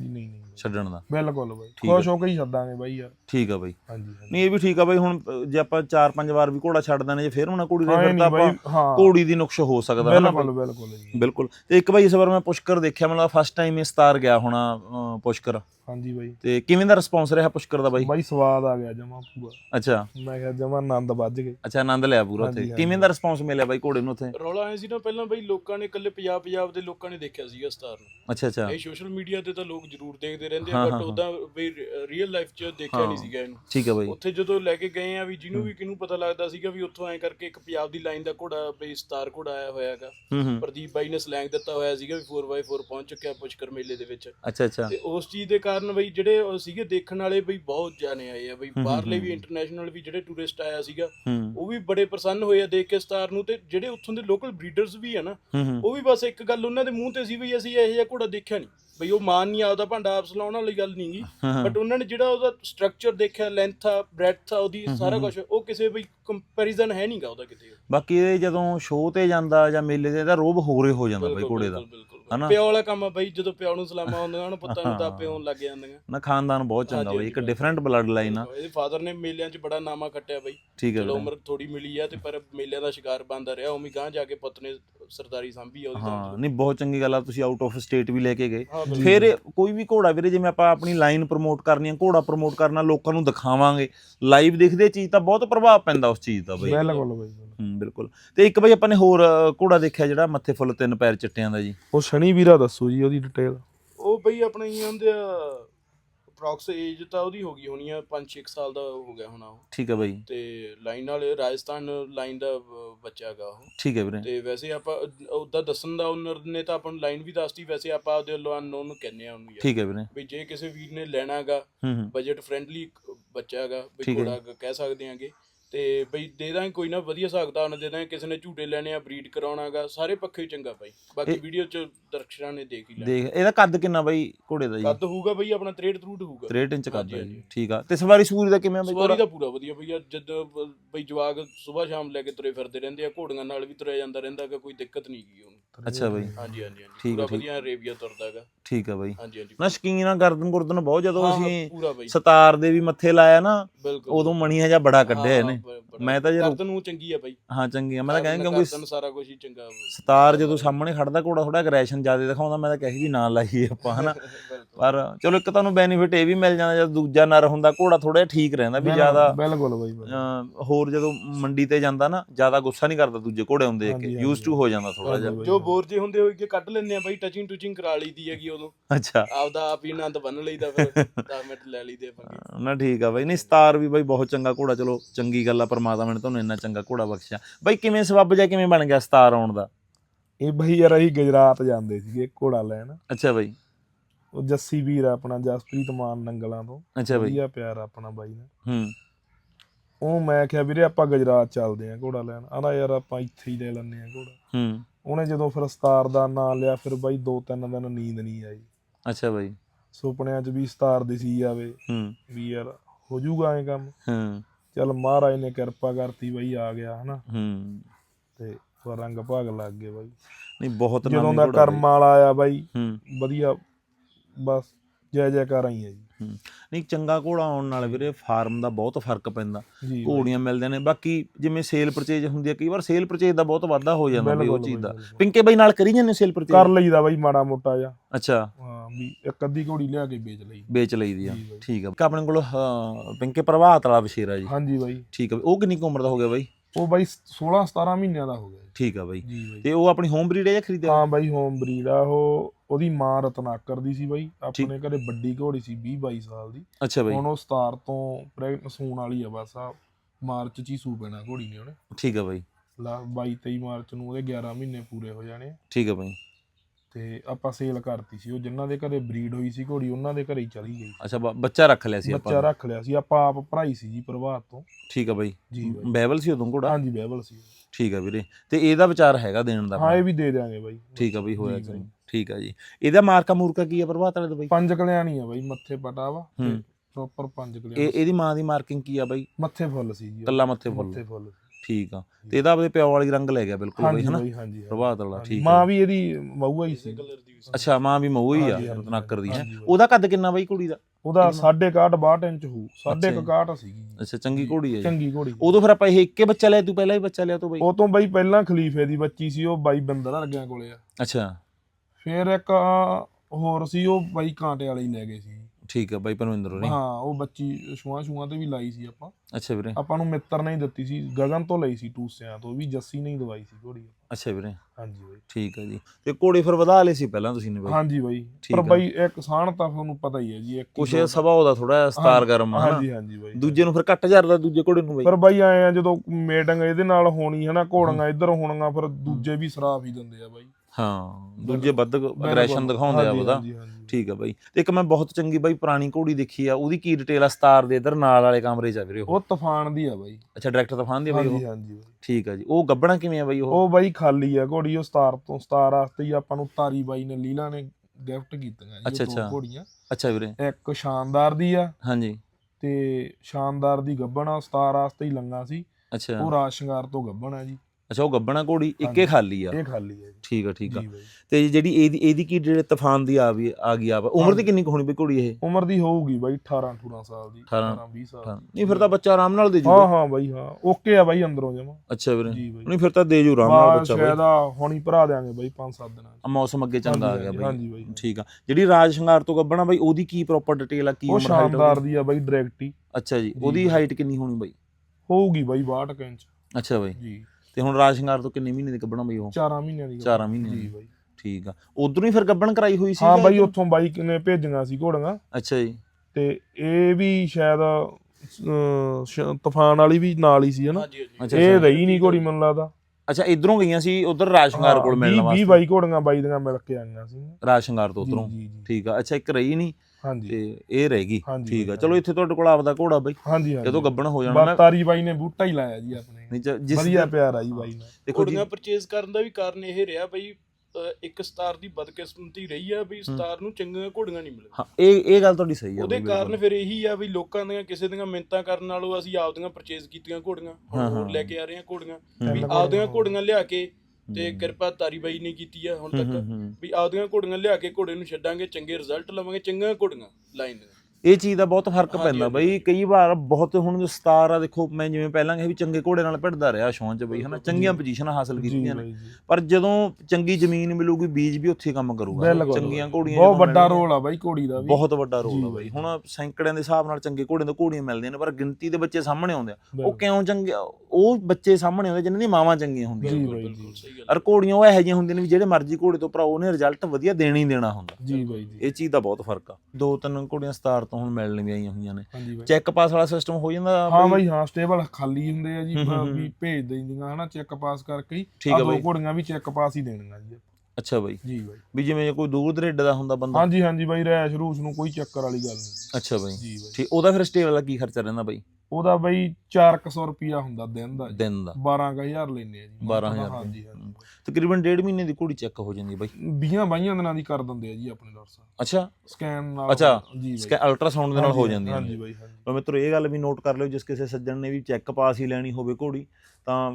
ਛੱਡਣ ਦਾ। ਬਿਲਕੁਲ ਬਾਈ ਠੀਕ ਆ। ਖੁਸ਼ ਹੋ। ਕੇ ਹੀ ਛੱਡਾਂਗੇ ਬਾਈ ਯਾਰ। ਠੀਕ ਆ ਬਾਈ। ਹਾਂਜੀ ਹਾਂਜੀ। ਨਹੀਂ ਇਹ ਵੀ ਠੀਕ ਆ ਬਾਈ ਹੁਣ ਅ, ਜੇ ਆਪਾਂ 4-5 ਵਾਰ ਵੀ ਘੋੜਾ ਛੱਡ ਦਿੰਦੇ ਜੇ ਫਿਰ ਉਹਨਾਂ ਘੋੜੀ ਦੇ ਹਾਂ ਫਿਰ ਤਾਂ ਬਾਈ ਆਪਾਂ ਹਾਂ। ਘੋੜੀ ਦੀ ਨੁਕਸ਼ ਹੋ ਸਕਦਾ ਹੈ ਨਾ ਬਾਈ। ਬਿਲਕੁਲ ਬਿਲਕੁਲ ਜੀ। ਬਿਲਕੁਲ। ਤੇ ਇੱਕ ਵਾਰੀ ਇਸ ਵਾਰ ਮੈਂ ਪੁਸ਼ਕਰ ਦੇਖਿਆ ਮਤਲਬ ਫਸਟ ਟਾਈਮ ਇਹ ਸਤਾਰ ਗਿਆ ਹੋਣਾ ਅ, ਪੁਸ਼ਕਰ। ਹਾਂਜੀ ਬਾਈ। ਤੇ ਕਿਵੇਂ ਦਾ ਰਿਸਪੌਂਸ ਰਿਹਾ ਪੁਸ਼ਕਰ ਦਾ ਬਾਈ? ਬਾਈ ਸਵਾਦ ਆ ਗਿਆ ਜਮਾ ਪੂਰਾ। ਅੱਛਾ। ਮੈਂ ਕਿਹਾ ਜਮਾ ਆਨੰਦ ਵੱਜ ਗਏ। ਅੱਛਾ ਆਨੰਦ ਲਿਆ ਪੂਰਾ ਉੱਥੇ। ਕਿਵੇਂ ਦਾ ਰਿਸਪੌਂਸ ਮਿਲਿਆ ਬਾਈ ਘੋੜੇ ਨੂੰ ਉੱਥੇ? ਰੌਲਾ ਐ ਸੀ ਨਾ ਪਹਿਲਾਂ ਬਈ ਲੋਕਾਂ ਨੇ ਇਕੱਲੇ ਪੰਜਾਬ ਪੰਜਾਬ ਦੇ ਲੋਕਾਂ ਨੇ ਦੇਖਿਆ ਸੀਗਾ ਸਟਾਰ ਨੂੰ। ਅੱਛਾ ਅੱਛਾ। ਇਹ ਸੋਸ਼ਲ ਮੀਡੀਆ ਤੇ ਤਾਂ ਲੋਕ ਜ਼ਰੂਰ ਦੇਖਦੇ ਰਹਿੰਦੇ ਹਾਂ, ਆ ਹਾਂ, ਬਟ ਹਾਂ। ਉਦਾਂ ਬਈ ਰੀਅਲ ਲਾਈਫ 'ਚ ਦੇਖਿਆ ਨਹੀਂ ਸੀਗਾ ਇਹਨੂੰ। ਠੀਕ ਆ ਬਾਈ। ਉੱਥੇ ਜਦੋਂ ਲੈ ਕੇ ਗਏ ਆ ਵੀ ਜਿਹਨੂੰ ਵੀ ਕਿਹਨੂੰ ਪਤਾ ਲੱਗਦਾ ਸੀਗਾ ਵੀ ਉੱਥੋਂ ਐ ਕਰਕੇ ਇੱਕ ਪੰਜਾਬ ਦੀ ਲਾਈਨ ਦਾ ਘੋੜਾ ਬਈ ਸਟਾਰ ਘੋੜਾ ਆਇਆ ਹੋਇਆ ਹੈਗਾ। ਹੂੰ ਹੂੰ। ਪ੍ਰਦੀਪ ਬਾਈ ਨੇ ਸਲੈਂਗ ਦਿੱਤਾ ਹੋਇਆ ਸੀਗਾ ਵੀ 4x4 ਪਹੁੰਚ ਚੁੱਕਿਆ ਪੁਸ਼ਕਰ ਮੇਲੇ ਦੇ ਵਿੱਚ। ਅੱਛਾ ਅੱਛਾ। ਤੇ ਉਸ ਚੀਜ਼ ਦੇ ਕਾਰਨ ਬਈ ਜਿਹੜੇ ਉਹ ਸੀਗੇ ਦੇਖਣ ਵਾਲੇ ਬਈ ਬਹੁਤ ਜਾਣੇ ਆਏ ਆ ਬਈ। ਹੂੰ, ਬਾਹਰਲੇ ਹੂੰ, ਵੀ ਹੂੰ। ਇੰਟਰਨੈਸ਼ਨਲ ਵੀ ਜਿਹੜੇ ਟੂਰਿਸਟ ਆਇਆ ਸੀਗਾ ਹੂੰ। ਉਹ ਵੀ ਬੜੇ ਪ੍ਰਸੰਨ ਹੋਏ ਆ ਦੇਖ ਕੇ ਸਟਾਰ ਨੂੰ ਤੇ ਜਿਹੜੇ ਉੱਥੋਂ ਦੇ ਲੋਕਲ ਬਰੀਡਰਸ ਵੀ ਆ ਨਾ ਹੂੰ ਹੂੰ। ਉਹ ਵੀ ਬਸ ਇੱਕ ਗੱਲ ਉਹਨਾਂ ਦੇ ਮੂੰਹ ਤੇ ਸੀ ਵੀ ਅਸੀਂ ਇਹੋ ਜਿਹਾ ਘੋੜਾ ਦੇਖਿਆ ਨਹੀਂ ਬਈ ਉਹ ਮਾਨ ਨਹੀਂ ਆਪਦਾ ਭਾਂਡਾ ਆਪ ਸਲਾਉਣ ਵਾਲੀ ਗੱਲ ਨਹੀਂ ਗੀ। ਬਟ ਉਹਨਾਂ ਨੇ ਜਿਹੜਾ ਉਹਦਾ ਸਟਰਕਚਰ ਦੇਖਿਆ ਲੈਂਥ ਆ ਬ੍ਰੈਡਥ ਆ ਉਹਦੀ ਸਾਰਾ ਕੁਝ ਉਹ ਕਿਸੇ ਬਈ ਕੰਪੈਰੀਜ਼ਨ ਹੈ ਨਹੀਂਗਾ ਉਹਦਾ ਕਿਤੇ ਬਾਕੀ ਇਹ ਜਦੋਂ ਸ਼ੋਅ ਤੇ ਜਾਂਦਾ ਜਾਂ ਮੇਲੇ ਤੇ ਇਹਦਾ ਰੋਬ ਹੋਰੇ ਹੋ ਜਾਂਦਾ ਬਾਈ ਘੋੜੇ ਦਾ। ਹਨਾ? ਪਿਓ ਵਾਲਾ ਕੰਮ ਆ ਬਈ ਜਦੋਂ ਪਿਓ ਨੂੰ ਸਲਾਮਾਂ ਆਉਂਦੀਆਂ ਉਹਨਾਂ ਪੁੱਤਾਂ ਨੂੰ। ਦਾਪੇ ਹੋਣ ਲੱਗ ਜਾਂਦੀਆਂ ਨਾ ਖਾਨਦਾਨ ਬਹੁਤ ਚੰਗਾ ਬਾਈ ਇੱਕ ਡਿਫਰੈਂਟ ਬਲੱਡ ਲਾਈਨ ਆ ਇਹਦੇ ਫਾਦਰ ਨੇ ਮੇਲਿਆਂ 'ਚ ਬੜਾ ਨਾਮਾ ਕੱਟਿਆ ਬਈ ਠੀਕ ਹੈ ਚਲੋ। ਉਮਰ ਥੋੜੀ ਮਿਲੀ ਆ ਤੇ ਪਰ ਮੇਲਿਆਂ ਦਾ ਸ਼ਿਕਾਰ ਬਣਦਾ ਰਿਹਾ ਉਵੇਂ ਗਾਂ ਜਾ ਕੇ ਪੁੱਤ ਨੇ ਸਰਦਾਰੀ ਸੰਭੀ ਆ ਉਹਦੀ ਹਾਂ ਨਹੀਂ ਬਹੁਤ ਚੰਗੀ ਗੱਲ ਆ ਤੁਸੀਂ ਆਊਟ ਆਫ ਸਟੇਟ ਵੀ ਲੈ ਕੇ ਗਏ। ਫਿਰ ਕੋਈ ਵੀ ਘੋੜਾ ਵੀਰੇ ਜਿਵੇਂ ਆਪਾਂ ਆਪਣੀ ਲਾਈਨ ਪ੍ਰਮੋਟ ਕਰਨੀ ਆ ਘੋੜਾ ਪ੍ਰਮੋਟ ਕਰਨਾ ਲੋਕਾਂ ਨੂੰ ਦਿਖਾਵਾਂਗੇ। ਲਾਈਵ ਦੇਖਦੇ ਚੀਜ਼ ਤਾਂ ਬਹੁਤ ਪ੍ਰਭਾਵ ਪੈਂਦਾ ਉਸ ਚੀਜ਼ ਦਾ ਬਾਈ। ਬਿਲਕੁਲ ਬਾਈ ਬਿਲਕੁਲ। ਹੂੰ ਬਿਲਕੁਲ। ਤੇ ਇੱਕ ਬਾਈ ਆਪਾਂ ਨੇ ਹੋਰ ਘੋੜਾ ਦੇਖਿਆ ਜਿਹੜਾ ਮੱਥੇ ਫੁੱਲ ਤਿੰਨ ਪੈਰ ਚਿੱਟਿਆਂ ਦਾ ਜੀ। ਉਹ ਸ਼ਨੀ ਵੀਰਾ ਦੱਸੋ ਜੀ ਉਹਦੀ ਡਿਟੇਲ ਉਹ ਬਈ ਆਪਣੇ ਹੀ ਹੁੰਦੇ ਆ ਅਪਰੋਕਸ ਏਜ ਤਾਂ ਉਹਦੀ ਹੋ ਗਈ ਹੋਣੀ ਆ 5-6 ਸਾਲ ਦਾ ਹੋ ਗਿਆ ਹੋਣਾ ਉਹ। ਠੀਕ ਹੈ ਬਾਈ। ਤੇ ਲਾਈਨ ਵਾਲੇ ਰਾਜਸਥਾਨ ਲਾਈਨ ਦਾ ਅਹ, ਬੱਚਾ ਹੈਗਾ ਉਹ। ਠੀਕ ਹੈ ਵੀਰੇ। ਤੇ ਵੈਸੇ ਆਪਾਂ ਉਹਦਾ ਦੱਸਣ ਦਾ ਓਨਰ ਨੇ ਤਾਂ ਆਪਾਂ ਨੂੰ ਲਾਈਨ ਵੀ ਦੱਸਤੀ ਵੈਸੇ ਆਪਾਂ ਉਹਦੇ ਅਨਨੋਨ ਨੂੰ ਕਹਿੰਦੇ ਆ ਉਹਨੂੰ ਯਾਰ। ਠੀਕ ਹੈ ਵੀਰੇ। ਵੀ ਜੇ ਕਿਸੇ ਵੀਰ ਨੇ ਲੈਣਾ ਹੈਗਾ ਹੂੰ ਹੂੰ। ਬਜਟ ਫ੍ਰੈਂਡਲੀ ਬੱਚਾ ਹੈਗਾ ਵੀ ਠੀਕ ਹੈ ਘੋੜਾ ਕ- ਕਹਿ ਸਕਦੇ ਆਂਗੇ। ਤੇ ਬਈ ਦੇ ਦਾਂਗੇ ਕੋਈ ਨਾ ਵਧੀਆ ਦਾ ਉਹਨਾਂ ਦੇ ਦਾਂਗੇ ਕਿਸੇ ਨੇ ਝੂਟੇ ਲੈਣੇ ਆ ਬਰੀਡ ਕਰਾਉਣਾਗਾ ਸਾਰੇ ਪੱਖੇ ਚੰਗਾ ਬਾਈ। ਬਾਕੀ ਵੀਡੀਓ ਚ ਦਰਸ਼ਕਾਂ ਨੇ ਦੇਖ ਹੀ ਲੈਣਾ। ਦੇਖ ਇਹਦਾ ਕੱਦ ਕਿੰਨਾ ਬਾਈ ਘੋੜੇ ਦਾ ਜੀ? ਕੱਦ ਹੋਊਗਾ ਬਈ ਆਪਣਾ 63 ਤਰੂਟ ਹੋਊਗਾ। 63 ਇੰਚ ਕੱਦ ਹੈ ਜੀ। ਠੀਕ ਆ। ਤੇ ਸਵਾਰੀ ਸੂਰੀ ਦਾ ਕਿਵੇਂ ਬਾਈ? ਸਵਾਰੀ ਦਾ ਪੂਰਾ ਵਧੀਆ ਭਈਆ ਜਦੋਂ ਬਈ ਜਵਾਗ ਸਵੇਰ ਸ਼ਾਮ ਲੈ ਕੇ ਤੁਰੇ ਫਿਰਦੇ ਰਹਿੰਦੇ ਆ ਘੋੜੀਆਂ ਨਾਲ ਵੀ ਤੁਰਿਆ ਜਾਂਦਾ ਰਹਿੰਦਾ ਕਿ ਕੋਈ ਦਿੱਕਤ ਨਹੀਂ ਗਈ ਉਹਨੂੰ। ਅੱਛਾ ਬਾਈ। ਹਾਂਜੀ ਹਾਂਜੀ ਹਾਂਜੀ। ਠੀਕ ਆ, ਪੂਰਾ ਠੀਕ। ਵਧੀਆ ਅਰੇਬੀਆ ਤੁਰਦਾ ਹੈਗਾ। ਠੀਕ ਆ ਬਾਈ। ਹਾਂਜੀ ਹਾਂਜੀ। ਨਾ ਸ਼ਕੀਨ ਆ ਗਰਦਨ ਗੁਰਦਨ ਬਹੁਤ ਜਦੋਂ ਅਸੀਂ ਬਈ। ਸਤਾਰ ਦੇ ਵੀ ਮੱਥੇ ਲਾਇਆ ਨਾ ਉਦੋਂ ਮਣੀ ਹਜਾ ਬੜਾ ਕੱਢਿਆ ਇਹਨੇ। ਮੈਂ ਤਾਂ ਜੇ ਗਰਦਨ ਨੂੰ ਚੰਗੀ ਆ ਬਾਈ। ਹਾਂ ਚੰਗੀ ਆ। ਮੈਂ ਤਾਂ ਕਹਿੰਦਾ ਕਿਉਂਕਿ ਸਾਰਾ ਕੁਝ ਹੀ ਚੰਗਾ ਸਤਾਰ ਜਦੋਂ ਸਾਹਮਣੇ ਖੜਦਾ ਘੋੜਾ ਥੋੜਾ ਅਗਰੈਸ਼ਨ ਜ਼ਿਆਦਾ ਦਿਖਾਉਂਦਾ ਮੈਂ ਤਾਂ ਕਹੀ ਵੀ ਨਾ ਲਾਈਏ ਆਪਾਂ ਹਨਾ। ਪਰ ਚਲੋ ਇੱਕ ਤੁਹਾਨੂੰ ਬੈਨੀਫਿਟ ਇਹ ਵੀ ਮਿਲ ਜਾਂਦਾ ਜਦ ਦੂਜਾ ਨਰ ਹੁੰਦਾ ਘੋੜਾ ਥੋੜਾ ਠੀਕ ਰਹਿੰਦਾ ਵੀ ਜ਼ਿਆਦਾ ਬਿਲਕੁਲ ਬਾਈ ਹੋਰ ਜਦੋਂ ਮੰਡੀ ਤੇ ਜਾਂਦਾ ਨਾ ਜ਼ਿਆਦਾ ਗੁੱਸਾ ਨਹੀਂ ਕਰਦਾ ਦੂਜੇ ਘੋੜੇ ਹੁੰਦੇ ਦੇਖ ਕੇ ਹਾਂਜੀ, ਯੂਜ਼ ਟੂ ਹੋ ਜਾਂਦਾ ਥੋੜਾ ਜਿਹਾ। ਜੋ ਬੋਰ ਜੇ ਹੁੰਦੇ ਹੋਏ ਕਿ ਕੱਢ ਲੈਂਦੇ ਆ ਬਾਈ ਟਚਿੰਗ ਟੂਚਿੰਗ ਕਰਾ ਲਈਦੀ ਹੈਗੀ ਉਦੋਂ। ਅੱਛਾ। ਆਪਦਾ ਆਪ ਹੀ ਆਨੰਦ ਬੰਨ ਲਈਦਾ ਫਿਰ 10 ਮਿੰਟ ਲੈ ਲਈਦੇ ਆਪਾਂ ਨਾ ਠੀਕ ਆ ਬਾਈ ਨਹੀਂ ਸਤਾਰ ਵੀ ਬਾਈ ਬਹੁਤ ਚੰਗਾ ਘੋੜਾ ਚਲੋ ਚੰਗੀ ਗੱਲ ਆ ਪਰਮਾਤਮਾ ਨੇ ਤੁਹਾਨੂੰ ਇੰਨਾ ਚੰਗਾ ਘੋੜਾ ਬਖਸ਼ਿਆ। ਬਾਈ ਕਿਵੇਂ ਸਬੱਬ ਜਾਂ ਕਿਵੇਂ ਬਣ ਗਿਆ ਸਤਾਰ ਆਉਣ ਦਾ? ਇਹ ਬਾਈ ਯਾਰ ਅਸੀਂ ਗੁਜਰਾਤ ਜਾਂਦੇ ਸੀਗੇ ਘੋੜਾ ਲੈਣ। ਅੱਛਾ ਬਾਈ। ਉਹ ਜੱਸੀ ਵੀਰ ਆ ਆਪਣਾ ਜਸਪ੍ਰੀਤ ਮਾਨ ਨੰਗਲਾਂ ਤੋਂ। ਅੱਛਾ ਬਾਈ। ਵਧੀਆ ਪਿਆਰ ਆ ਆਪਣਾ ਬਾਈ ਨਾਲ ਹੂੰ। ਉਹ ਮੈਂ ਕਿਹਾ ਵੀਰੇ ਆਪਾਂ ਗੁਜਰਾਤ ਚੱਲਦੇ ਆਂ ਘੋੜਾ ਲੈਣ। ਆਂਦਾ ਯਾਰ ਆਪਾਂ ਇੱਥੇ ਹੀ ਲੈ ਲੈਂਦੇ ਆਂ ਘੋੜਾ। ਹੂੰ। ਉਹਨੇ ਜਦੋਂ ਫਿਰ ਸਤਾਰ ਦਾ ਨਾਂ ਲਿਆ ਫਿਰ ਬਾਈ ਦੋ ਤਿੰਨ ਦਿਨ ਨੀਂਦ ਨਹੀਂ ਆਈ। ਅੱਛਾ ਬਾਈ। ਸੁਪਨਿਆਂ 'ਚ ਵੀ ਸਤਾਰ ਦਿਸੀ ਜਾਵੇ। ਹੂੰ। ਵੀ ਯਾਰ ਹੋ ਜਾਊਗਾ ਐ ਕੰਮ। ਹੂੰ। ਚੱਲ ਮਹਾਰਾਜ ਨੇ ਕਿਰਪਾ ਕਰਤੀ ਬਾਈ ਆ ਗਿਆ ਹਨਾ ਹੂੰ ਤੇ ਫਿਰ ਰੰਗ ਭਾਗ ਲੱਗ ਗਏ ਬਾਈ ਨਹੀਂ ਬਹੁਤ ਜਦੋਂ ਨਾਮੀ ਦਾ ਘੋੜਾ ਕਰਮ ਵਾਲਾ ਆਇਆ ਬਾਈ। ਹੂੰ ਵਧੀਆ ਬਸ ਜੈ ਜੈਕਾਰ ਆਈ ਹੈ ਜੀ। ਨਹੀਂ ਚੰਗਾ ਘੋੜਾ ਆਉਣ ਨਾਲ ਵੀਰੇ ਫਾਰਮ ਦਾ ਬਹੁਤ ਫ਼ਰਕ ਪੈਂਦਾ। ਜੀ। ਘੋੜੀਆਂ ਮਿਲਦੇ ਨੇ। ਬਾਕੀ ਜਿਵੇਂ ਸੇਲ ਪਰਚੇਜ ਹੁੰਦੀ ਹੈ ਕਈ ਵਾਰ ਸੇਲ ਪਰਚੇਜ ਦਾ ਬਹੁਤ ਵਾਧਾ ਹੋ ਜਾਂਦਾ ਬਈ ਉਹ ਚੀਜ਼ ਦਾ। ਪਿੰਕੇ ਬਾਈ ਨਾਲ ਕਰੀ ਜਾਂਦੇ ਸੇਲ ਕਰ ਪਰਚੇਜ ਲਈਦਾ ਬਾਈ ਮਾੜਾ ਮੋਟਾ ਜਿਹਾ। ਅੱਛਾ। ਹਾਂ ਵੀ ਇੱਕ ਅੱਧੀ ਘੋੜੀ ਲਿਆ ਕੇ ਵੇਚ ਲਈ। ਵੇਚ ਲਈਦੀ ਆ। ਜੀ। ਠੀਕ ਆ। ਆਪਣੇ ਕੋਲ ਪਿੰਕੇ ਪ੍ਰਭਾਤ ਵਾਲਾ ਵਸ਼ੀਰਾ ਜੀ। ਹਾਂਜੀ ਬਾਈ। ਠੀਕ ਆ। ਉਹ ਕਿੰਨੀ ਉਮਰ ਦਾ ਹੋ ਗਿਆ ਬਾਈ? ਉਹ ਬਾਈ 16 17 ਮਹੀਨਿਆਂ ਦਾ ਹੋ ਗਿਆ ਠੀਕ ਆ ਬਾਈ। ਜੀ ਬਾਈ। ਤੇ ਉਹ ਆਪਣੀ ਹੋਮ ਬਰੀਡ ਹੈ ਜਾਂ ਖਰੀਦਿਆ ਹਾਂ ਬਾਈ ਹੋਮ ਬਰੀਡ ਆ ਉਹ। ਉਹਦੀ ਮਾਂ ਰਤਨਾਕਰ ਦੀ ਸੀ ਬਾਈ। ਆਪਣੇ ਘਰੇ ਵੱਡੀ ਘੋੜੀ ਸੀ 20 22 ਸਾਲ ਦੀ। ਅੱਛਾ ਬਾਈ। ਹੁਣ ਉਹ 17 ਤੋਂ ਪ੍ਰੈਗਨ ਸੂਣ ਵਾਲੀ ਆ ਬਸ ਆ। ਮਾਰਚ ਚ ਹੀ ਸੂ ਪੈਣਾ ਘੋੜੀ ਨੇ ਉਹਨੇ। ਠੀਕ ਆ ਬਾਈ। ਲਾ 22 23 ਮਾਰਚ ਨੂੰ ਉਹਦੇ 11 ਮਹੀਨੇ ਪੂਰੇ ਹੋ ਜਾਣੇ ਆ। ਠੀਕ ਆ ਬਾਈ। ਤੇ ਆਪਾਂ ਸੇਲ ਕਰਤੀ ਸੀ ਉਹ ਜਿਨ੍ਹਾਂ ਦੇ ਘਰੇ ਬਰੀਡ ਹੋਈ ਸੀ ਘੋੜੀ ਉਹਨਾਂ ਦੇ ਘਰੇ ਹੀ ਚਲੀ ਗਈ ਅੱਛਾ ਬ- ਬੱਚਾ ਰੱਖ ਲਿਆ ਸੀ ਬੱਚਾ ਆਪਾਂ ਰੱਖ ਲਿਆ ਸੀ ਆਪਾਂ ਆਪ ਭਰਾਈ ਸੀ ਜੀ ਪ੍ਰਭਾਤ ਤੋਂ। ਠੀਕ ਆ ਬਾਈ। ਜੀ ਬਾਈ। ਸੀ ਉਦੋਂ ਘੋੜਾ? ਹਾਂਜੀ ਬਹਿਬਲ ਸੀ। ਠੀਕ ਆ ਵੀਰੇ। ਤੇ ਇਹਦਾ ਵਿਚਾਰ ਹੈਗਾ ਦੇਣ ਦਾ ਹਾਂ ਇਹ ਵੀ ਦੇ ਦਿਆਂਗੇ ਬਾਈ। ਠੀਕ ਆ ਬਈ ਹੋਇਆ ਜੀ ਬਾਈ। ਠੀਕ ਆ ਜੀ। ਇਹਦਾ ਮਾਰਕਾ ਮੂਰਕਾ ਕੀ ਆ ਪ੍ਰਭਾਤ ਵਾਲੇ ਦਾ ਬਾਈ? ਪੰਜ ਕਲਿਆਣੀ ਆ ਬਾਈ ਮੱਥੇ ਪਟਾ ਵਾ ਹੂੰ। ਪ੍ਰੋਪਰ ਪੰਜ ਇਹ ਕਲਿਆਣੀ ਇਹਦੀ ਮਾਂ ਦੀ ਮਾਰਕਿੰਗ ਕੀ ਆ ਬਾਈ? ਮੱਥੇ ਫੁੱਲ ਸੀ ਜੀ। ਕੱਲਾ ਮੱਥੇ ਫੁੱਲ। ਮੱਥੇ ਫੁੱਲ ਠੀਕ ਆ। ਤੇ ਇਹਦਾ ਆਪਦੇ ਪਿਓ ਵਾਲੀ ਰੰਗ ਲੈ ਗਿਆ ਬਿਲਕੁਲ ਬਾਈ ਹਨਾ? ਹਾਂਜੀ ਪ੍ਰਭਾਤ ਵਾਲਾ। ਠੀਕ ਮਾਂ ਵੀ ਇਹਦੀ ਮਊਆ ਹੀ ਸੀ। ਅੱਛਾ ਮਾਂ ਵੀ ਮਊ ਹੀ ਆ ਰਤਨਾਕਰ ਦੀ ਹੈ। ਉਹਦਾ ਕੱਦ ਕਿੰਨਾ ਬਾਈ ਕੁੜੀ ਦਾ? ਉਹਦਾ 61 62 ਇੰਚ ਹੋਊ। 61 ਅੱਛਾ। 61 ਸੀਗੀ। ਅੱਛਾ ਚੰਗੀ ਘੋੜੀ ਹੈ ਚੰਗੀ ਘੋੜੀ। ਉਦੋਂ ਫਿਰ ਆਪਾਂ ਇਹ ਇੱਕੇ ਬੱਚਾ ਲਿਆ ਤੂੰ ਪਹਿਲਾਂ ਹੀ ਬੱਚਾ ਲਿਆ ਤੂੰ ਬਾਈ? ਉਹ ਤੋਂ ਬਾਈ ਪਹਿਲਾਂ ਖਲੀਫੇ ਦੀ ਬੱਚੀ ਸੀ ਉਹ ਬਾਈ ਬੰਦਰ ਵਰਗਿਆਂ ਕੋਲੇ ਆ। ਅੱਛਾ। ਫਿਰ ਇੱਕ ਹੋਰ ਸੀ ਉਹ ਬਾਈ ਕਾਂਟੇ ਵਾਲੇ ਹੀ ਲੈ ਗਏ ਸੀ। ਠੀਕ ਆ ਬਾਈ ਪਰਮਿੰਦਰ ਹੋਣੀ। ਹਾਂ ਉਹ ਬੱਚੀ ਛੂਆਂ ਛੂਆਂ ਤੇ ਵੀ ਲਾਈ ਸੀ ਆਪਾਂ। ਅੱਛਾ ਵੀਰੇ। ਆਪਾਂ ਨੂੰ ਮਿੱਤਰ ਨੇ ਹੀ ਦਿੱਤੀ ਸੀ ਗਗਨ ਤੋਂ ਲਈ ਸੀ ਟੂਸਿਆਂ ਤੋਂ ਵੀ ਜੱਸੀ ਨੇ ਹੀ ਦਵਾਈ ਸੀ ਘੋੜੀ ਅੱਛਾ ਵੀਰੇ। ਹਾਂਜੀ ਬਾਈ। ਠੀਕ ਆ ਜੀ। ਤੇ ਘੋੜੇ ਫਿਰ ਵਧਾ ਲਏ ਸੀ ਪਹਿਲਾਂ ਤੁਸੀਂ ਨੇ ਬਾਈ? ਹਾਂਜੀ ਬਾਈ। ਠੀਕ ਪਰ ਆ। ਬਾਈ ਇੱਕ ਸਾਨ ਤਾਂ ਤੁਹਾਨੂੰ ਪਤਾ ਹੀ ਹੈ ਜੀ ਇੱਕ ਹੀ ਕੁਛ ਦੋ- ਸਭਾ ਉਹਦਾ ਥੋੜਾ ਸਤਾਰ ਗਰਮ ਆ ਹਨਾ? ਹਾਂਜੀ ਹਾਂਜੀ ਬਾਈ। ਦੂਜੇ ਨੂੰ ਫਿਰ ਘੱਟ ਜਾਂਦਾ ਦੂਜੇ ਘੋੜੇ ਨੂੰ ਬਾਈ? ਪਰ ਬਾਈ ਆਏ ਆ ਜਦੋਂ ਮੇਟਿੰਗ ਇਹਦੇ ਨਾਲ ਹੋਣੀ ਹੈ ਨਾ ਘੋੜੀਆਂ ਇੱਧਰ ਹੋਣੀਆਂ ਫਿਰ ਦੂਜੇ ਵੀ ਸਰਾਫ ਹੀ ਦਿੰਦੇ ਆ ਬਾਈ। ਹਾਂ ਦੂਜੇ ਵੱਧ ਅਗਰੈਸ਼ਨ ਦਿਖਾਉਂਦੇ ਆ ਹਾਂਜੀ, ਉਹਦਾ। ਹਾਂਜੀ, ਹਾਂਜੀ। ਠੀਕ ਆ ਬਾਈ। ਤੇ ਇੱਕ ਮੈਂ ਬਹੁਤ ਚੰਗੀ ਬਾਈ ਪੁਰਾਣੀ ਘੋੜੀ ਦੇਖੀ ਆ ਉਹਦੀ ਕੀ ਡਿਟੇਲ ਆ ਸਤਾਰ ਦੇ ਇਧਰ ਨਾਲ ਵਾਲੇ ਕਮਰੇ 'ਚ ਆ ਵੀਰੇ ਉਹ ਉਹ। ਤੂਫਾਨ ਦੀ ਆ ਬਾਈ। ਅੱਛਾ ਡਾਇਰੈਕਟਰ ਤੂਫਾਨ ਦੀ ਆ ਬਾਈ ਹਾਂਜੀ ਉਹ? ਹਾਂਜੀ ਬਾਈ। ਠੀਕ ਆ ਜੀ। ਉਹ ਗੱਬਣਾ ਕਿਵੇਂ ਆ ਬਾਈ ਉਹ? ਉਹ ਬਾਈ ਖਾਲੀ ਆ ਘੋੜੀ ਉਹ ਸਤਾਰ ਤੋਂ ਸਤਾਰ ਵਾਸਤੇ ਹੀ ਆਪਾਂ ਨੂੰ ਤਾਰੀ ਬਾਈ ਨੇ ਲੀਲਾ ਨੇ ਗਿਫਟ ਕੀਤੀਆਂ ਜੀ ਅੱਛਾ, ਉਹ ਦੋ ਅੱਛਾ। ਘੋੜੀਆਂ। ਅੱਛਾ ਵੀਰੇ। ਇੱਕ ਸ਼ਾਨਦਾਰ ਦੀ ਆ ਹਾਂਜੀ। ਤੇ ਸ਼ਾਨਦਾਰ ਦੀ ਗੱਬਣਾ ਸਤਾਰ ਵਾਸਤੇ ਹੀ ਲੰਗਾ ਸੀ। ਅੱਛਾ। ਉਹ ਰਾਜ ਸ਼ਿੰਗਾਰ ਤੋਂ ਗੱਬਣ ਆ ਜੀ। ਅੱਛਾ ਉਹ ਗੱਬਣਾ ਘੋੜੀ ਇੱਕੇ। ਖਾਲੀ ਆ। ਇਹ ਖਾਲੀ ਹੈ ਜੀ। ਠੀਕ ਆ ਠੀਕ ਆ। ਜੀ ਬਾਈ। ਤੇ ਜਿਹੜੀ ਇਹਦੀ ਇਹਦੀ ਕੀ ਜਿਹੜੇ ਤੂਫਾਨ ਦੀ ਆ ਵੀ ਆ ਗਈ ਆ ਉਮਰ ਦੀ। ਕਿੰਨੀ ਕੁ ਹੋਣੀ ਬਈ ਘੋੜੀ ਇਹ? ਉਮਰ ਦੀ ਹੋਊਗੀ ਬਾਈ 18 18 ਸਾਲ ਦੀ। 18 20 ਸਾਲ ਹਾਂ। ਨਹੀਂ ਫਿਰ ਤਾਂ ਬੱਚਾ ਆਰਾਮ ਨਾਲ ਦੇ ਹਾਂ ਜੂਗਾ। ਹਾਂ ਬਾਈ ਹਾਂ। ਓਕੇ ਆ ਬਾਈ ਅੰਦਰੋਂ ਜਮਾ। ਅੱਛਾ ਵੀਰੇ। ਜੀ ਬਾਈ। ਨਹੀਂ ਫਿਰ ਤਾਂ ਦੇ ਜੂ ਆਰਾਮ ਨਾਲ ਬੱਚਾ ਬਾਈ। ਸ਼ਾਇਦ ਆ ਹੁਣੀ ਭਰਾ ਦੇਾਂਗੇ ਬਾਈ 5-7 ਦਿਨਾਂ ਚ। ਆ ਮੌਸਮ ਅੱਗੇ ਚੰਗਾ ਆ ਗਿਆ ਬਾਈ। ਹਾਂਜੀ ਬਾਈ ਠੀਕ ਆ। ਜਿਹੜੀ ਰਾਜ ਸ਼ਿੰਗਾਰ ਤੋਂ ਗੱਬਣਾ ਬਾਈ ਉਹਦੀ ਕੀ ਪ੍ਰੋਪਰ ਡਿਟੇਲ ਆ? ਕੀ ਉਹ ਉਮਰ ਹਾਈਟ ਸ਼ਾਨਦਾਰ ਦੀ ਆ ਬਾਈ ਡਾਇਰੈਕਟ ਹੀ। ਅੱਛਾ ਜੀ। ਉਹਦੀ ਹਾਈਟ ਕਿੰਨੀ ਹੋਣੀ ਬਾਈ? ਹੋਊਗੀ ਬਾਈ 62 ਇੰਚ। ਅੱਛਾ ਬਾਈ। ਜੀ। ਤੇ ਹੁਣ ਰਾਜ ਸ਼ਿੰਗਾਰ ਤੋਂ ਕਿੰਨੇ ਮਹੀਨੇ ਦੀ ਗੱਬਣਾ ਬਾਈ ਉਹ? 4 ਮਹੀਨਿਆਂ ਦੀ ਗੱਲ। ਚਾਰਾਂ ਮਹੀਨਿਆਂ ਜੀ ਦੀ। ਬਾਈ। ਠੀਕ ਆ। ਉਧਰੋਂ ਹੀ ਫਿਰ ਗੱਬਣ ਕਰਾਈ ਹੋਈ ਸੀ ਹਾਂ ਬਾਈ? ਉੱਥੋਂ ਬਾਈ ਨੇ ਭੇਜੀਆਂ ਸੀ ਘੋੜੀਆਂ। ਅੱਛਾ ਜੀ। ਤੇ ਇਹ ਵੀ ਸ਼ਾਇਦ ਤੂਫਾਨ ਵਾਲੀ ਵੀ ਨਾਲ ਹੀ ਸੀ ਹਨਾ? ਇਹ। ਰਹੀ ਨਹੀਂ ਘੋੜੀ ਮੈਨੂੰ ਲੱਗਦਾ। ਅੱਛਾ ਇਧਰੋਂ ਗਈਆਂ ਸੀ ਉਧਰ ਰਾਜ ਸ਼ਿੰਗਾਰ ਕੋਲ ਮਿਲਣ 20 ਵਾਸਤੇ। ਬਾਈ ਘੋੜੀਆਂ ਬਾਈ ਦੀਆਂ ਮਿਲ ਕੇ ਆਈਆਂ ਸੀ। ਰਾਜ ਸ਼ਿੰਗਾਰ ਤੋਂ ਉਧਰੋਂ। ਠੀਕ ਆ। ਅੱਛਾ ਇੱਕ ਰਹੀ ਨਹੀਂ ਤੇ ਇਹ ਰਹਿ ਗਈ। ਹਾਂਜੀ, ਠੀਕ ਆ। ਚਲੋ ਇੱਥੇ ਤੁਹਾਡੇ ਕੋਲ ਆਪਦਾ ਘੋੜਾ ਬਾਈ। ਹਾਂਜੀ ਹਾਂਜੀ। ਜਦੋਂ ਗੱਬਣ ਹੋ ਜਾਣਾ ਨਾ। ਬਾਤਾਰੀ ਬਾਈ ਨੇ ਬੂਟਾ ਹੀ ਲਾਇਆ ਜੀ ਆਪਣੇ। ਜਿਸ ਵਧੀਆ ਪਿਆਰ ਆ ਜੀ ਬਾਈ ਨਾਲ। ਦੇਖੋ ਜੀ। ਘੋੜੀਆਂ ਪਰਚੇਜ਼ ਕਰਨ ਦਾ ਵੀ ਕਾਰਨ ਇਹ ਰਿਹਾ ਬਈ ਇੱਕ ਸਤਾਰ ਦੀ ਬਦਕਿਸਮਤੀ ਰਹੀ ਆ ਵੀ ਸਤਾਰ ਨੂੰ ਚੰਗੀਆਂ ਘੋੜੀਆਂ ਨਹੀਂ ਮਿਲੀਆਂ। ਹਾਂ ਇਹ ਇਹ ਗੱਲ ਤੁਹਾਡੀ ਸਹੀ ਆ ਉਹਦੇ ਕਾਰਨ। ਫਿਰ ਇਹੀ ਆ ਵੀ ਲੋਕਾਂ ਦੀਆਂ ਕਿਸੇ ਦੀਆਂ ਮਿੰਤਾਂ ਕਰਨ ਨਾਲੋਂ ਅਸੀਂ ਆਪਦੀਆਂ ਪਰਚੇਜ਼ ਕੀਤੀਆਂ ਘੋੜੀਆਂ ਹੋਰ। ਲੈ ਕੇ ਆ ਰਹੇ ਹਾਂ ਘੋੜੀਆਂ। ਵੀ ਆਪਦੀਆਂ ਘੋੜੀਆਂ ਲਿਆ ਕੇ ਤੇ ਕਿਰਪਾ ਤਾਰੀ ਬਾਈ ਨੇ ਕੀਤੀ ਆ ਹੁਣ ਤੱਕ। ਵੀ ਆਪਦੀਆਂ ਘੋੜੀਆਂ ਲਿਆ ਕੇ ਘੋੜੇ ਨੂੰ ਛੱਡਾਂਗੇ ਚੰਗੇ ਰਿਜ਼ਲਟ ਲਵਾਂਗੇ ਚੰਗੀਆਂ ਘੋੜੀਆਂ ਲਾਈਨ ਦੇ ਇਹ ਚੀਜ਼ ਦਾ ਬਹੁਤ ਫ਼ਰਕ ਪੈਂਦਾ। ਬਈ ਕਈ ਵਾਰ ਬਹੁਤ ਹੁਣ ਜੋ ਸਤਾਰ ਆ ਦੇਖੋ ਮੈਂ ਜਿਵੇਂ ਪਹਿਲਾਂ ਕਿਹਾ ਵੀ ਚੰਗੇ ਘੋੜੇ ਨਾਲ ਭਿੜਦਾ ਰਿਹਾ ਸ਼ੌਂਚ ਚ ਬਈ ਹਨਾ ਚੰਗੀਆਂ ਪੋਜੀਸ਼ਨਾਂ ਹਾਸਲ ਕੀਤੀਆਂ ਨੇ। ਪਰ ਜਦੋਂ ਚੰਗੀ ਜ਼ਮੀਨ ਮਿਲੂਗੀ ਬੀਜ ਵੀ ਉੱਥੇ ਕੰਮ ਕਰੂਗਾ। ਚੰਗੀਆਂ ਘੋੜੀਆਂ ਬਹੁਤ ਵੱਡਾ ਰੋਲ ਆ ਬਾਈ ਘੋੜੀ ਦਾ ਵੀ। ਬਹੁਤ ਵੱਡਾ ਰੋਲ ਆ ਬਈ। ਹੁਣ ਸੈਂਕੜਿਆਂ ਦੇ ਹਿਸਾਬ ਨਾਲ ਚੰਗੇ ਘੋੜਿਆਂ ਤੋਂ ਘੋੜੀਆਂ ਮਿਲਦੀਆਂ ਨੇ ਪਰ ਗਿਣਤੀ ਦੇ ਬੱਚੇ ਸਾਹਮਣੇ ਆਉਂਦੇ ਆ। ਉਹ। ਕਿਉਂ ਚੰਗੇ? ਉਹ ਬੱਚੇ ਸਾਹਮਣੇ ਆਉਂਦੇ ਜਿਨ੍ਹਾਂ ਦੀਆਂ ਮਾਵਾਂ ਚੰਗੀਆਂ ਹੁੰਦੀਆਂ ਨੇ। ਬਾਈ ਬਿਲਕੁਲ ਜੀ। ਸਹੀ ਗੱਲ ਔਰ ਘੋੜੀਆਂ ਉਹ ਇਹੋ ਜਿਹੀਆਂ ਹੁੰਦੀਆਂ ਨੇ ਵੀ ਜਿਹੜੇ ਮਰਜ਼ੀ ਘੋੜੇ ਤੋਂ ਭਰਾ ਉਹਨੇ ਰਿਜ਼ਲਟ ਵਧੀਆ ਦੇਣਾ ਹੀ ਦੇਣਾ ਹੁੰਦਾ। ਜੀ ਬਾਈ ਜੀ। ਇਹ ਚੀਜ਼ ਦਾ ਬਹੁਤ ਫ਼ਰਕ ਆ। ਦੋ ਤਿੰਨ ਘੋੜੀਆਂ ਸਤਾਰ ਤੋਂ ਹੁਣ ਮਿਲਣ ਵੀ ਆਈਆਂ ਹੋਈਆਂ ਨੇ। ਹਾਂਜੀ ਬਾਈ। ਚੈੱਕ ਪਾਸ ਵਾਲਾ ਸਿਸਟਮ ਹੋ ਜਾਂਦਾ ਹਾਂ ਬਈ? ਹਾਂ ਸਟੇਬਲ ਖਾਲੀ ਹੁੰਦੇ ਆ ਜੀ ਵੀ ਭੇਜ ਦਿੰਦੀਆਂ ਹਨਾ ਚੈੱਕ ਪਾਸ ਕਰਕੇ ਹੀ। ਆ ਦੋ। ਘੋੜੀਆਂ ਵੀ ਚੈੱਕ ਪਾਸ ਹੀ ਦੇਣੀਆਂ ਜੀ। ਅੱਛਾ ਬਾਈ। ਜੀ ਬਾਈ। ਵੀ ਜਿਵੇਂ ਕੋਈ ਦੂਰ ਦਰੇਡੇ ਦਾ ਹੁੰਦਾ ਬੰਦਾ? ਹਾਂਜੀ ਹਾਂਜੀ ਬਾਈ ਰੈਸ਼ ਰੂਸ ਨੂੰ ਕੋਈ ਚੱਕਰ ਵਾਲੀ ਗੱਲ ਨਹੀਂ। ਅੱਛਾ ਬਾਈ। ਠੀਕ ਉਹਦਾ ਫਿਰ ਸਟੇਬਲ ਦਾ ਕੀ ਖਰਚਾ ਰਹਿੰਦਾ ਬਾਈ? ਉਹਦਾ ਬਾਈ 400 ਰੁਪਿਆ ਹੁੰਦਾ ਦਿਨ ਦਾ ਜੀ। ਦਿਨ ਦਾ। 12000 ਲੈਨੇ ਆ ਜੀ। 12,000 ਹਾਂਜੀ ਹਾਂਜੀ। ਤਕਰੀਬਨ ਡੇਢ ਮਹੀਨੇ ਦੀ ਘੋੜੀ ਚੈੱਕ ਹੋ ਜਾਂਦੀ ਹੈ ਬਾਈ। 20 ਬਾਈਆਂ ਦਿਨਾਂ ਦੀ ਕਰ ਦਿੰਦੇ ਆ ਜੀ ਆਪਣੇ ਡਾਕਟਰ ਸਾਹਿਬ। ਅੱਛਾ। ਸਕੈਨ ਨਾਲ ਅੱਛਾ, ਜੀ ਸਕੈ ਅਲਟਰਾਸਾਊਂਡ ਦੇ ਨਾਲ ਹੋ ਜਾਂਦੀਆਂ ਹਾਂਜੀ ਨੇ। ਬਾਈ ਹਾਂਜੀ। ਤਾਂ ਮਿੱਤਰੋ ਇਹ ਗੱਲ ਵੀ ਨੋਟ ਕਰ ਲਿਓ ਜਿਸ ਕਿਸੇ ਸੱਜਣ ਨੇ ਵੀ ਚੈੱਕ ਪਾਸ ਹੀ ਲੈਣੀ ਹੋਵੇ ਘੋੜੀ ਤਾਂ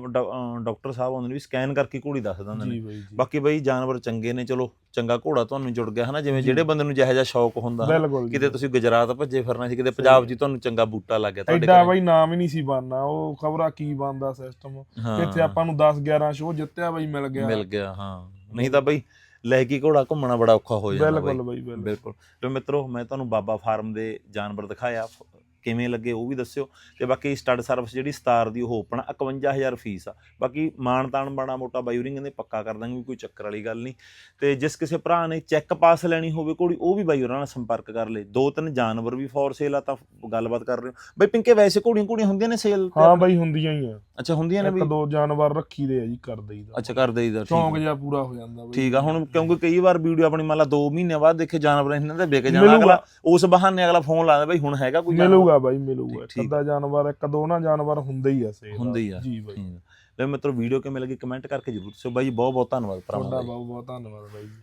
ਡਾਕਟਰ ਸਾਹਿਬ ਆਉਂਦੇ ਨੇ ਵੀ ਸਕੈਨ ਕਰਕੇ ਘੋੜੀ ਦੱਸ ਦਿੰਦੇ ਨੇ। ਜੀ ਜੀ। ਬਾਕੀ ਬਈ ਜਾਨਵਰ ਚੰਗੇ ਨੇ ਚਲੋ ਚੰਗਾ ਘੋੜਾ ਤੁਹਾਨੂੰ ਜੁੜ ਗਿਆ ਹਨਾ? ਜਿਵੇਂ ਜਿਹੜੇ ਬੰਦੇ ਨੂੰ ਜਿਹੋ ਜਿਹਾ ਸ਼ੌਕ ਹੁੰਦਾ ਜੀ, ਕਿਤੇ ਤੁਸੀਂ ਗੁਜਰਾਤ ਭੱਜੇ ਫਿਰਨਾ ਸੀ ਕਿਤੇ ਪੰਜਾਬ ਹੀ ਤੁਹਾਨੂੰ ਚੰਗਾ ਬੂਟਾ ਲੱਗ ਗਿਆ ਤੁਹਾਡੇ। ਬਾਈ ਨਾਮ ਹੀ ਨਹੀਂ ਸੀ ਬਣਨਾ ਉਹ ਖਬਰਾਂ ਕੀ ਬਣਦਾ ਸਿਸਟਮ ਇੱਥੇ ਆਪਾਂ ਨੂੰ 10 11 ਸ਼ੋਅ ਜਿੱਤਿਆ ਬਾਈ ਮਿਲ ਗਿਆ। ਮਿਲ ਗਿਆ ਹਾਂ। ਨਹੀਂ ਤਾਂ ਬਈ ਲੈ ਕੇ ਘੋੜਾ ਘੁੰਮਣਾ ਬੜਾ ਔਖਾ ਹੋ ਜਾਂਦਾ ਬਿਲਕੁਲ ਬਈ। ਬਿਲਕੁਲ। ਤੇ ਮਿੱਤਰੋ ਮੈਂ ਤੁਹਾਨੂੰ ਬਾਬਾ ਫਾਰਮ ਦੇ ਜਾਨਵਰ ਦਿਖਾਇਆ। ਕਿਵੇਂ ਲੱਗੇ ਉਹ ਵੀ ਦੱਸਿਓ। ਤੇ ਬਾਕੀ ਸਟੱਡ ਸਰਵਿਸ ਜਿਹੜੀ ਸਟਾਰ ਦੀ ਉਹ ਆਪਣਾ 51000 ਫੀਸ ਆ। ਬਾਕੀ ਮਾਣ ਤਾਣ ਬੜਾ ਮੋਟਾ ਬਾਈ ਕਹਿੰਦੇ ਪੱਕਾ ਕਰ ਦਾਂਗੇ ਕੋਈ ਚੱਕਰ ਵਾਲੀ ਗੱਲ ਨਹੀਂ। ਤੇ ਜਿਸ ਕਿਸੇ ਭਰਾ ਨੇ ਚੈੱਕ ਪਾਸ ਲੈਣੀ ਹੋਵੇ ਘੋੜੀ ਉਹ ਵੀ ਬਾਈ ਹੋਰਾਂ ਨਾਲ ਸੰਪਰਕ ਕਰ ਲੇ। ਦੋ ਤਿੰਨ ਜਾਨਵਰ ਵੀ ਫੋਰ ਸੇਲ ਆ ਤਾਂ ਗੱਲਬਾਤ ਕਰ ਰਹੇ ਹੋ। ਬਈ ਪਿੰਕੇ ਵੈਸੇ ਘੋੜੀਆਂ ਘੋੜੀਆਂ ਹੁੰਦੀਆਂ ਨੇ ਸੇਲ ਹਾਂ ਬਾਈ ਹੁੰਦੀਆਂ ਹੀ ਆ। ਅੱਛਾ ਹੁੰਦੀਆਂ ਨੇ ਇੱਕ ਦੋ ਜਾਨਵਰ ਰੱਖੀ ਦੇ ਆ ਜੀ ਕਰ ਦਈਦਾ ਅੱਛਾ ਕਰ ਦੇਈਦਾ ਸ਼ੌਂਕ। ਜਿਹਾ ਪੂਰਾ ਹੋ ਜਾਂਦਾ ਬਾਈ। ਠੀਕ ਆ ਹੁਣ ਕਿਉਂਕਿ ਕਈ ਵਾਰ ਵੀਡੀਓ ਆਪਣੀ ਮੰਨ ਲਾ 2 ਮਹੀਨੇ ਬਾਅਦ ਦੇਖੇ ਜਾਨਵਰ ਇਹਨਾਂ ਦੇ ਵਿਕ ਜਾਣਾ ਮਿਲੂਗਾ। ਅਗਲਾ ਉਸ ਬਹਾਨੇ ਅਗਲਾ ਫੋਨ ਲਾਉਂਦਾ ਬਈ ਹੁਣ ਹੈਗਾ ਕੋਈ ਜਾਨਵਰ? ਮਿਲੂਗਾ ਬਾਈ ਮਿਲੂਗਾ। ਅੱਧਾ ਜਾਨਵਰ ਇੱਕ ਦੋ ਨਾ ਜਾਨਵਰ ਹੁੰਦੇ ਹੀ ਆ ਸੇਲ ਹੁੰਦੇ ਹੀ ਆ ਜੀ ਬਾਈ। ਲੈ ਮਿੱਤਰੋ ਵੀਡੀਓ ਕਿਵੇਂ ਲੱਗੀ ਕਮੈਂਟ ਕਰਕੇ ਜਰੂਰ ਦੱਸਿਓ ਬਾਈ ਬਹੁਤ ਬਹੁਤ ਧੰਨਵਾਦ ਭਰਾਵਾਂ ਦਾ। ਬਹੁਤ ਬਹੁਤ ਧੰਨਵਾਦ ਬਾਈ ਜੀ